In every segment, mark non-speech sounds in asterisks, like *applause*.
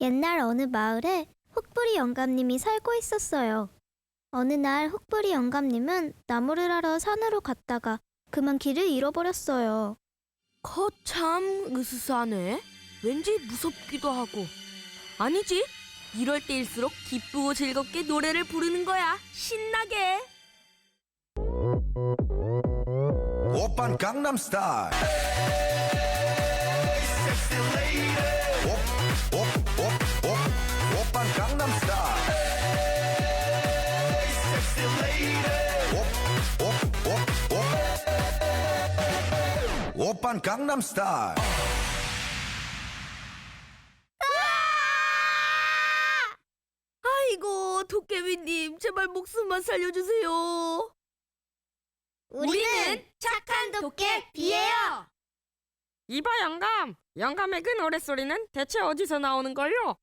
옛날 어느 마을에 흑부리 영감님이 살고 있었어요. 어느 날 흑부리 영감님은 나무를 하러 산으로 갔다가 그만 길을 잃어버렸어요. 거참 으스스하네. 왠지 무섭기도 하고. 아니지. 이럴 때일수록 기쁘고 즐겁게 노래를 부르는 거야. 신나게. 오빤 강남 스타일 오빤 오빤 강남 스타일 아이고, 도깨비님, 제발 목숨만 살려주세요. 우리는 착한 도깨비예요. 이봐 영감, 영감의 그 노랫소리는 대체 어디서 나오는 걸요?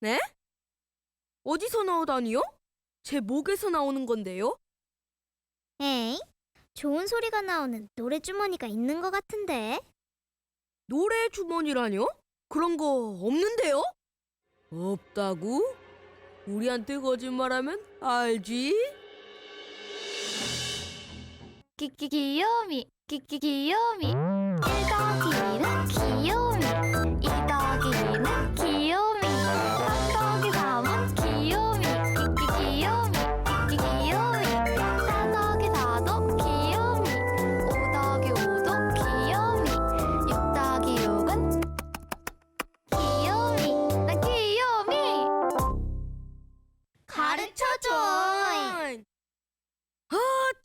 네? 어디서 나오다니요? 제 목에서 나오는 건데요? 에이, 좋은 소리가 나오는 노래 주머니가 있는 것 같은데. 노래 주머니라뇨? 그런 거 없는데요? 없다고? 우리한테 거짓말하면 알지? 끼끼 귀요미, 끼끼 귀요미.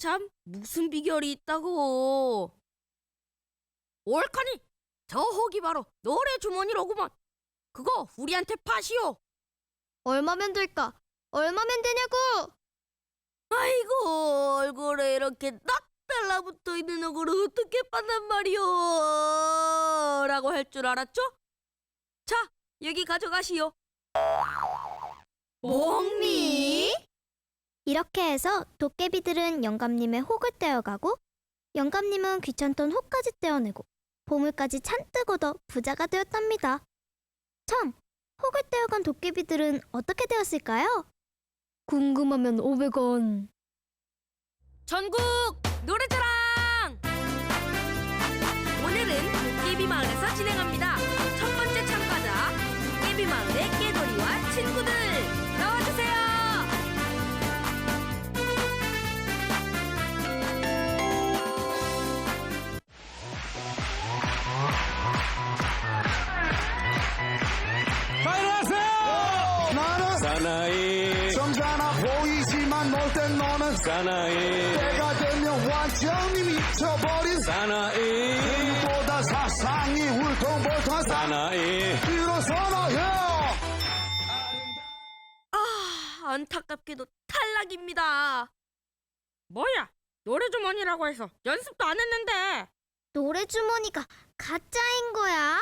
참, 무슨 비결이 있다고. 옳거니, 저 혹이 바로 노래 주머니로구먼. 그거 우리한테 파시오. 얼마면 될까? 얼마면 되냐고? 아이고, 얼굴에 이렇게 딱 달라붙어 있는 얼굴을 어떻게 판단 말이오? 라고 할 줄 알았죠? 자, 여기 가져가시오. 멍미? 이렇게 해서 도깨비들은 영감님의 혹을 떼어가고 영감님은 귀찮던 혹까지 떼어내고 보물까지 잔뜩 얻어 부자가 되었답니다. 참, 혹을 떼어간 도깨비들은 어떻게 되었을까요? 궁금하면 500원. 전국 노래자랑! 오늘은 도깨비 마을에서 진행합니다. 사나이 점잖아 보이지만 놀땐 너는 사나이 때가 되면 완전히 미쳐버린 사나이 보다 사상이 울퉁불퉁한 사 사나이 일어서나요 아, 안타깝게도 탈락입니다. 뭐야, 노래 주머니라고 해서 연습도 안 했는데. 노래 주머니가 가짜인 거야?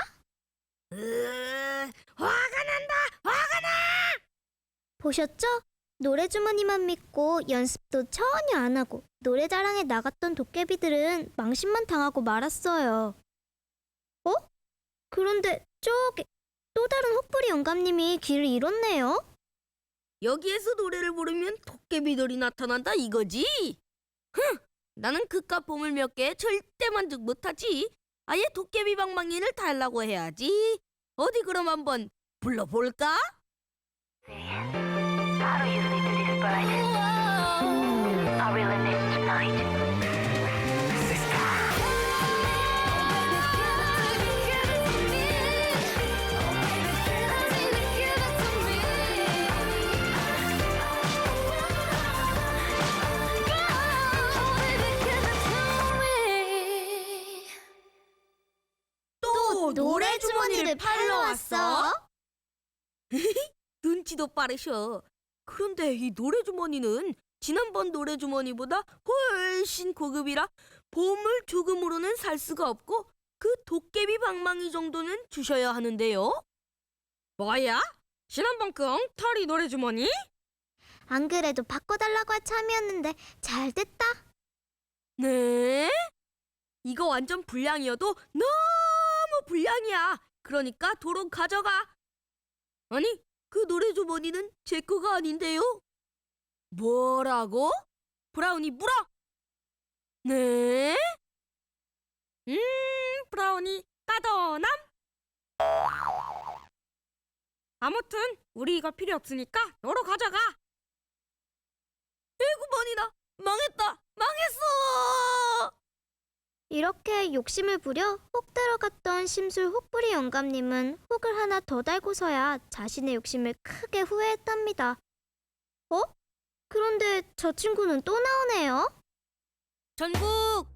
으, 화가 난다! 보셨죠? 노래 주머니만 믿고 연습도 전혀 안 하고 노래 자랑에 나갔던 도깨비들은 망신만 당하고 말았어요. 어? 그런데 저기 또 다른 혹부리 영감님이 길을 잃었네요. 여기에서 노래를 부르면 도깨비들이 나타난다 이거지? 흥! 나는 그깟 보물 몇 개 절대 만족 못하지. 아예 도깨비 방망이를 달라고 해야지. 어디 그럼 한번 불러볼까? 팔러 왔어? 눈치도 빠르셔. 그런데 이 노래 주머니는 지난번 노래 주머니보다 훨씬 고급이라 보물 조금으로는 살 수가 없고 그 도깨비 방망이 정도는 주셔야 하는데요. 뭐야? 지난번 그 엉터리 노래 주머니? 안 그래도 바꿔달라고 할 참이었는데 잘 됐다. 네? 이거 완전 불량이어도 너무 불량이야. 그러니까 도로 가져가. 아니, 그 노래 주머니는 제 거가 아닌데요? 뭐라고? 브라운이 물어? 네? 음, 브라우니 까더남. 아무튼 우리 이거 필요 없으니까 너로 가져가. 에구 머니나 망했다 망했어 이렇게 욕심을 부려 혹 들어갔던 심술 혹부리 영감님은 혹을 하나 더 달고서야 자신의 욕심을 크게 후회했답니다. 어? 그런데 저 친구는 또 나오네요. 전국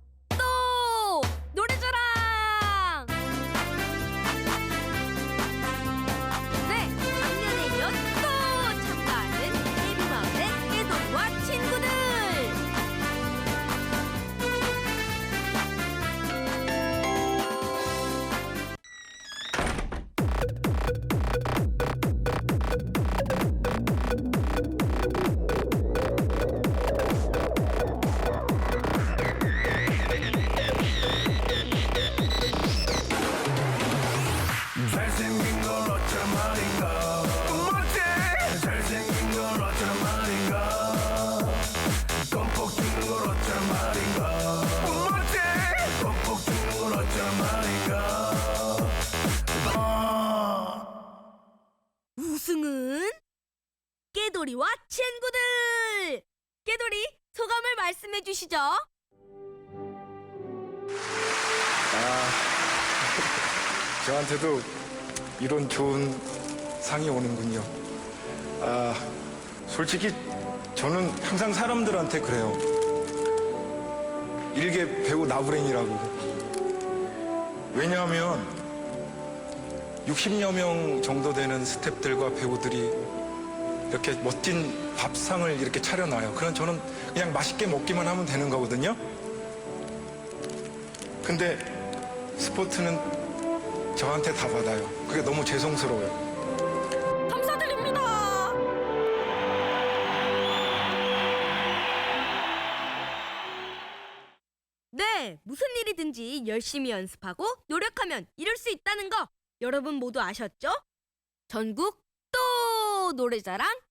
깨돌이 소감을 말씀해 주시죠 *laughs* 저한테도 이런 좋은 상이 오는군요. 아, 솔직히 저는 항상 사람들한테 그래요. 일개 배우 나부랭이라고. 왜냐하면 60여 명 정도 되는 스탭들과 배우들이 이렇게 멋진 밥상을 이렇게 차려놔요. 그럼 저는 그냥 맛있게 먹기만 하면 되는 거거든요. 근데 스포츠는 저한테 다 받아요. 그게 너무 죄송스러워요. 감사드립니다 네, 무슨 일이든지 열심히 연습하고 노력하면 이룰 수 있다는 거 여러분 모두 아셨죠? 전국 또 노래자랑